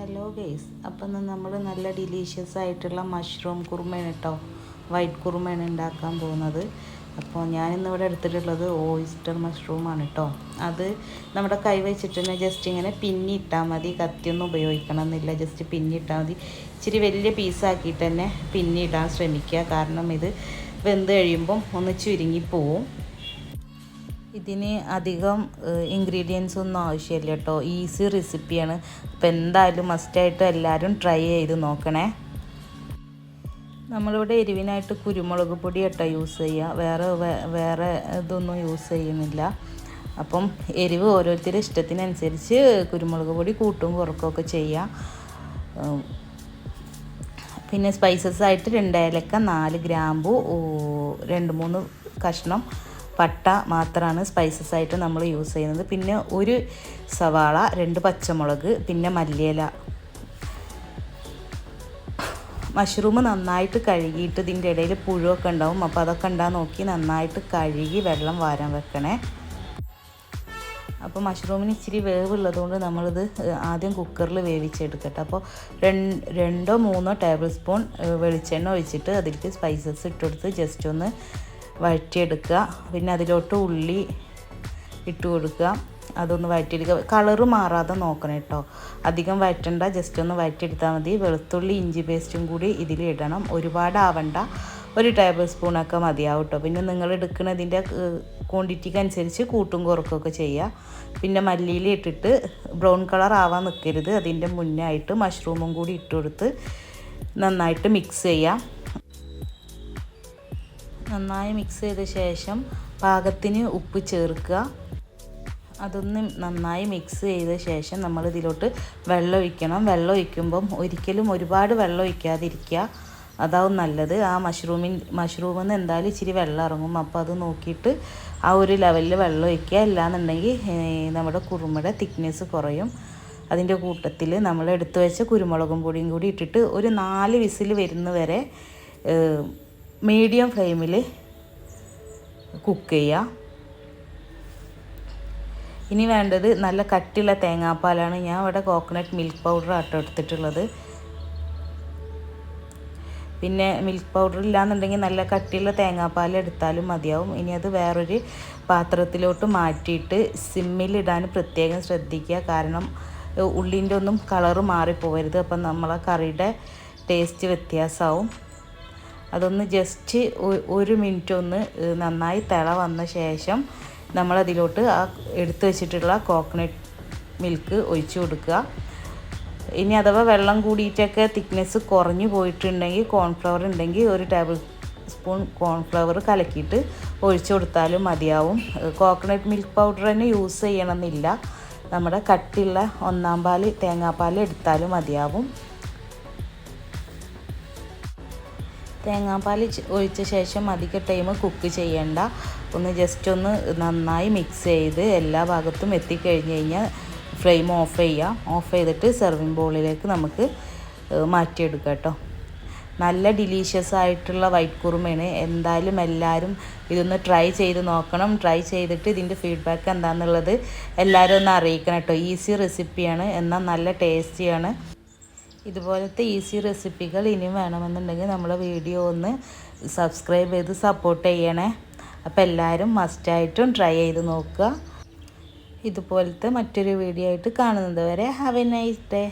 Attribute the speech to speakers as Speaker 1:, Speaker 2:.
Speaker 1: Hello guys അപ്പം നമ്മൾ നല്ല ഡിലീഷ്യസ് ആയിട്ടുള്ള മഷ്റൂം കുറുമയാണ് കേട്ടോ വൈറ്റ് കുറുമയാണ് ഉണ്ടാക്കാൻ പോകുന്നത്. അപ്പോൾ ഞാനിന്നിവിടെ എടുത്തിട്ടുള്ളത് ഓയിസ്റ്റർ മഷ്റൂമാണ് കേട്ടോ അത് നമ്മുടെ കൈ വെച്ചിട്ട് തന്നെ ജസ്റ്റ് ഇങ്ങനെ പിന്നിട്ടാൽ മതി. കത്തിയൊന്നും ഉപയോഗിക്കണം എന്നില്ല ജസ്റ്റ് പിന്നിട്ടാൽ മതി. ഇച്ചിരി വലിയ പീസാക്കിയിട്ട് തന്നെ പിന്നിടാൻ ശ്രമിക്കുക. കാരണം ഇത് വെന്ത് കഴിയുമ്പം ഒന്ന് ചുരുങ്ങി പോവും. ഇതിന് അധികം ഇൻഗ്രീഡിയൻസ് ഒന്നും ആവശ്യമില്ല കേട്ടോ ഈസി റെസിപ്പിയാണ് അപ്പോൾ എന്തായാലും മസ്റ്റായിട്ട് എല്ലാവരും ട്രൈ ചെയ്ത് നോക്കണേ. നമ്മളിവിടെ എരിവിനായിട്ട് കുരുമുളക് പൊടി കേട്ടോ യൂസ് ചെയ്യുക വേറെ വേറെ ഇതൊന്നും യൂസ് ചെയ്യുന്നില്ല. അപ്പം എരിവ് ഓരോരുത്തരുടെ ഇഷ്ടത്തിനനുസരിച്ച് കുരുമുളക് പൊടി കൂട്ടും കുറക്കുകയൊക്കെ ചെയ്യാം. പിന്നെ സ്പൈസസ് ആയിട്ട് രണ്ട് ഏലക്ക നാല് ഗ്രാമ്പു രണ്ട് മൂന്ന് കഷ്ണം പട്ട മാത്രമാണ് സ്പൈസസ് ആയിട്ട് നമ്മൾ യൂസ് ചെയ്യുന്നത്. പിന്നെ ഒരു സവാള രണ്ട് പച്ചമുളക് പിന്നെ മല്ലിയില. മഷ്റൂം നന്നായിട്ട് കഴുകിയിട്ട് ഇതിന്റെ ഇടയിൽ പുഴുവൊക്കെ ഉണ്ടാവും. അപ്പോൾ അതൊക്കെ ഉണ്ടാകാൻ നോക്കി നന്നായിട്ട് കഴുകി വെള്ളം വാരാൻ വെക്കണേ. അപ്പോൾ മഷ്റൂമിന് ഇച്ചിരി വേവുള്ളതുകൊണ്ട് നമ്മളിത് ആദ്യം കുക്കറിൽ വേവിച്ചെടുക്കട്ടെ. അപ്പോൾ രണ്ടോ മൂന്നോ ടേബിൾ സ്പൂൺ വെളിച്ചെണ്ണ ഒഴിച്ചിട്ട് അതിലേക്ക് സ്പൈസസ് ഇട്ടെടുത്ത് ജസ്റ്റ് ഒന്ന് വഴറ്റിയെടുക്കുക. പിന്നെ അതിലോട്ട് ഉള്ളി ഇട്ട് കൊടുക്കുക. അതൊന്ന് വഴറ്റിയെടുക്കുക. കളറ് മാറാതെ നോക്കണം കേട്ടോ. അധികം വഴറ്റണ്ട. ജസ്റ്റ് ഒന്ന് വഴറ്റിയെടുത്താൽ മതി. വെളുത്തുള്ളി ഇഞ്ചി പേസ്റ്റും കൂടി ഇതിൽ ഇടണം. ഒരുപാട് ആവണ്ട. ഒരു ടേബിൾ സ്പൂണൊക്കെ മതിയാവും കേട്ടോ. പിന്നെ നിങ്ങൾ എടുക്കുന്നതിന്റെ ക്വാണ്ടിറ്റിക്ക് അനുസരിച്ച് കൂട്ടും കുറക്കുകയൊക്കെ ചെയ്യുക. പിന്നെ മല്ലിയിൽ ഇട്ടിട്ട് ബ്രൗൺ കളർ ആവാൻ നിൽക്കരുത്. അതിന്റെ മുന്നേ ആയിട്ട് മഷ്റൂമും കൂടി ഇട്ട് കൊടുത്ത് നന്നായിട്ട് മിക്സ് ചെയ്യാം നന്നായി മിക്സ് ചെയ്ത ശേഷം പാകത്തിന് ഉപ്പ് ചേർക്കുക. അതൊന്ന് നന്നായി മിക്സ് ചെയ്ത ശേഷം നമ്മൾ ഇതിലോട്ട് വെള്ളം ഒഴിക്കണം. വെള്ളം ഒഴിക്കുമ്പം ഒരിക്കലും ഒരുപാട് വെള്ളം ഒഴിക്കാതിരിക്കുക. അതാവും നല്ലത്. ആ മഷ്റൂമിൻ മഷ്റൂമിൽ നിന്ന് എന്തായാലും ഇച്ചിരി വെള്ളം ഇറങ്ങും. അപ്പോൾ അത് നോക്കിയിട്ട് ആ ഒരു ലെവലിൽ വെള്ളം ഒഴിക്കുക. അല്ലാന്നുണ്ടെങ്കിൽ നമ്മുടെ കുറുമയുടെ തിക്നെസ് കുറയും. അതിന്റെ കൂട്ടത്തിൽ നമ്മൾ എടുത്തു വെച്ച കുരുമുളകും പൊടിയും കൂടി ഇട്ടിട്ട് ഒരു നാല് വിസിൽ വരുന്ന വരെ മീഡിയം ഫ്ലെയിമിൽ കുക്ക് ചെയ്യുക ഇനി വേണ്ടത് നല്ല കട്ടിയുള്ള തേങ്ങാപ്പാലാണ്. ഞാൻ ഇവിടെ കോക്കനട്ട് മിൽക്ക് പൗഡർ ആട്ടോ എടുത്തിട്ടുള്ളത്. പിന്നെ മിൽക്ക് പൗഡർ ഇല്ലാന്നുണ്ടെങ്കിൽ നല്ല കട്ടിയുള്ള തേങ്ങാപ്പാൽ എടുത്താലും മതിയാവും. ഇനി അത് വേറൊരു പാത്രത്തിലോട്ട് മാറ്റിയിട്ട് സിമ്മിലിടാൻ പ്രത്യേകം ശ്രദ്ധിക്കുക. കാരണം ഉള്ളിന്റെ ഒന്നും കളറ് മാറിപ്പോകരുത് അപ്പം നമ്മളെ കറിയുടെ ടേസ്റ്റ് വ്യത്യാസമാവും. അതൊന്ന് ജസ്റ്റ് ഒരു മിനിറ്റ് ഒന്ന് നന്നായി തിള വന്ന ശേഷം നമ്മളതിലോട്ട് ആ എടുത്തു വെച്ചിട്ടുള്ള കോക്കനട്ട് മിൽക്ക് ഒഴിച്ചു കൊടുക്കുക. ഇനി അഥവാ വെള്ളം കൂടിയിട്ടൊക്കെ തിക്നെസ് കുറഞ്ഞു പോയിട്ടുണ്ടെങ്കിൽ കോൺഫ്ലവർ ഉണ്ടെങ്കിൽ ഒരു ടേബിൾ സ്പൂൺ കോൺഫ്ലവർ കലക്കിയിട്ട് ഒഴിച്ചു കൊടുത്താലും മതിയാവും. കോക്കനട്ട് മിൽക്ക് പൗഡർ തന്നെ യൂസ് ചെയ്യണമെന്നില്ല. നമ്മുടെ കട്ടിയുള്ള ഒന്നാം പാൽ തേങ്ങാപ്പാൽ എടുത്താലും മതിയാവും. തേങ്ങാപ്പാൽ ഒഴിച്ച ശേഷം അധിക ടൈം കുക്ക് ചെയ്യണ്ട. ഒന്ന് ജസ്റ്റ് ഒന്ന് നന്നായി മിക്സ് ചെയ്ത് എല്ലാ ഭാഗത്തും എത്തിക്കഴിഞ്ഞ് കഴിഞ്ഞാൽ ഫ്ലെയിം ഓഫ് ചെയ്യാം. ഓഫ് ചെയ്തിട്ട് സെർവിങ് ബോളിലേക്ക് നമുക്ക് മാറ്റിയെടുക്കാം കേട്ടോ നല്ല ഡിലീഷ്യസ് ആയിട്ടുള്ള വൈറ്റ് കുറുമയാണ്. എന്തായാലും എല്ലാവരും ഇതൊന്ന് ട്രൈ ചെയ്ത് നോക്കണം. ട്രൈ ചെയ്തിട്ട് ഇതിന്റെ ഫീഡ്ബാക്ക് എന്താണെന്നുള്ളത് എല്ലാവരും ഒന്ന് അറിയിക്കണം കേട്ടോ ഈസി റെസിപ്പിയാണ് എന്നാൽ നല്ല ടേസ്റ്റിയാണ് ഇതുപോലത്തെ ഈസി റെസിപ്പികൾ ഇനിയും വേണമെന്നുണ്ടെങ്കിൽ നമ്മളെ വീഡിയോ ഒന്ന് സബ്സ്ക്രൈബ് ചെയ്ത് സപ്പോർട്ട് ചെയ്യണേ. അപ്പോൾ എല്ലാവരും മസ്റ്റായിട്ടും ട്രൈ ചെയ്ത് നോക്കുക. ഇതുപോലത്തെ മറ്റൊരു വീഡിയോ ആയിട്ട് കാണുന്നത് വരെ ഹാവ് എ നൈസ് ഡേ